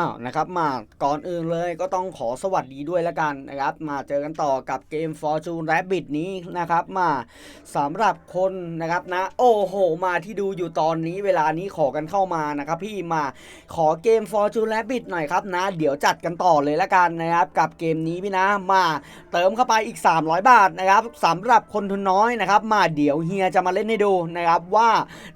อ้าวนะครับมาก่อนอื่นเลยก็ต้องขอสวัสดีด้วยละกันนะครับ มาเจอกันต่อกับเกม Fortune Rabbit นี้นะครับ มาสำหรับคนนะครับนะ โอ้โห มาที่ดูอยู่ตอนนี้เวลานี้ขอกันเข้ามานะครับพี่มาขอเกม Fortune Rabbit หน่อยครับนะ เดี๋ยวจัดกันต่อเลยละกันนะครับ กับเกมนี้พี่นะมาเติมเข้าไปอีก 300 บาทนะครับสำหรับคนทุนน้อยนะครับ มาเดี๋ยวเฮียจะมาเล่นให้ดูนะครับว่า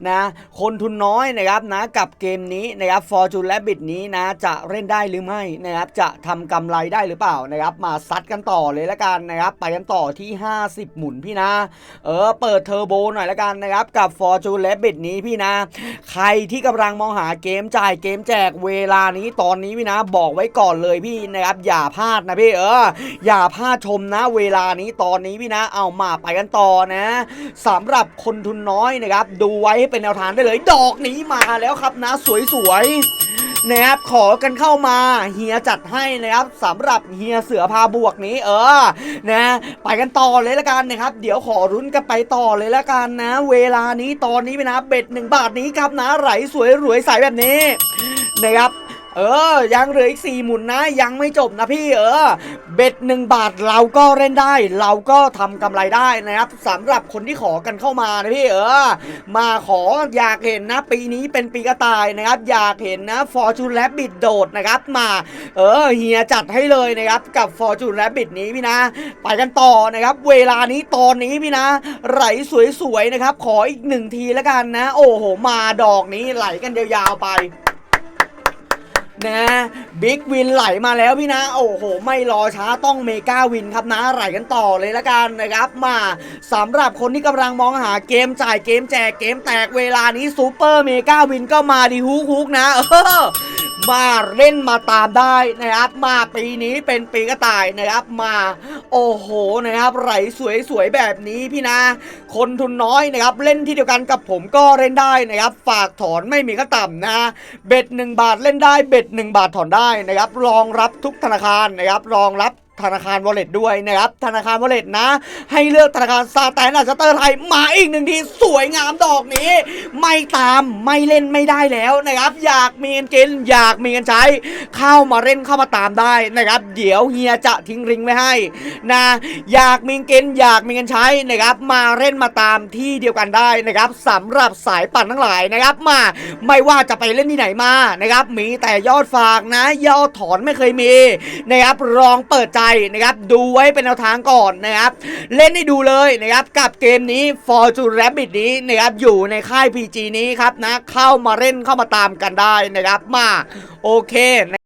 นะคนทุนน้อยนะครับนะกับเกมนี้นะครับ Fortune Rabbit นี้นะจะเล่นได้หรือไม่นะครับจะทำกำไรได้หรือเปล่านะครับมาซัดกันต่อเลยละกันนะครับไปกันต่อที่ 50 หมุนพี่นะ เออเปิดเทอร์โบหน่อยละกันนะครับกับ Fortune Rabbit นี้พี่นะ ใครที่กำลังมองหาเกมจ่ายเกมแจกเวลานี้ตอนนี้พี่นะ บอกไว้ก่อนเลยพี่นะครับอย่าพลาดนะพี่เอออย่าพลาดชมนะเวลานี้ตอนนี้พี่นะ เอามาไปกันต่อนะสำหรับคนทุนน้อยนะครับดูไว้ให้เป็นแนวทางได้เลย ดอกนี้มาแล้วครับนะสวยๆ นะครับขอกันเข้ามาเฮียจัดให้นะครับสำหรับเฮียเสือพาบวกนี้เออนะไปกันต่อเลยละกันนะครับ เดี๋ยวขอรุ้นกันไปต่อเลยละกันนะ เวลานี้ตอนนี้นะเบ็ดหนึ่งบาทนี้ครับนะไหลสวยรวยใสแบบนี้นะครับ เออ ยังเหลืออีกสี่หมุนนะ ยังไม่จบนะพี่เออ เบ็ดหนึ่งบาทเราก็เล่นได้ เราก็ทำกำไรได้นะครับสำหรับคนที่ขอกันเข้ามานะพี่เออ มาขออยากเห็นนะ ปีนี้เป็นปีกระต่ายนะครับ อยากเห็นนะ Fortune Rabbit โดดนะครับมา เออเฮียจัดให้เลยนะครับกับ Fortune Rabbit นี้พี่นะ ไปกันต่อนะครับ เวลานี้ตอนนี้พี่นะ ไหลสวยๆนะครับ ขออีกหนึ่งทีแล้วกันนะ โอ้โหมาดอกนี้ไหลกันยาวๆไป นะบิ๊กวินไหลมาแล้วพี่นะ โอ้โห ไม่รอช้าต้องเมกาวินครับนะไหลกันต่อเลยละกันนะครับ มาสำหรับคนที่กำลังมองหาเกมจ่ายเกมแจกเกมแตกเวลานี้ซูเปอร์เมกาวินก็มาดีฮุกฮุกนะเออ มาเล่นมาตามได้นะครับ มาปีนี้เป็นปีกระต่ายนะครับมา โอ้โหนะครับไหลสวยๆแบบนี้พี่นะ คนทุนน้อยนะครับ เล่นที่เดียวกันกับผมก็เล่นได้นะครับ ฝากถอนไม่มีก็ต่ำนะเบ็ดหนึ่งบาทเล่นได้เบ็ดหนึ่งบาทถอนได้นะครับรองรับทุกธนาคารนะครับรองรับ ธนาคารวอลเล็ตด้วยนะครับ ธนาคารวอลเล็ตนะ ให้เลือกธนาคารซาแตนอาสเตอร์ไทยมาอีกหนึ่งทีสวยงามดอกนี้ ไม่ตามไม่เล่นไม่ได้แล้วนะครับ อยากมีเงินกินอยากมีเงินใช้เข้ามาเล่นเข้ามาตามได้นะครับ เดี๋ยวเฮียจะทิ้งริงไว้ให้นะอยากมีเงินกินอยากมีเงินใช้นะครับ มาเล่นมาตามที่เดียวกันได้นะครับสำหรับสายปั่นทั้งหลายนะครับมาไม่ว่าจะไปเล่นที่ไหนมานะครับมีแต่ยอดฝากนะ ยอดถอนไม่เคยมีนะครับลองเปิดใจนะครับดูไว้เป็นแนวทางก่อนนะครับเล่นให้ดูเลยนะครับกับเกมนี้ Fortune Rabbit นี้นะครับอยู่ในค่าย PG นี้ครับนะเข้ามาเล่นเข้ามาตามกันได้นะครับมาโอเค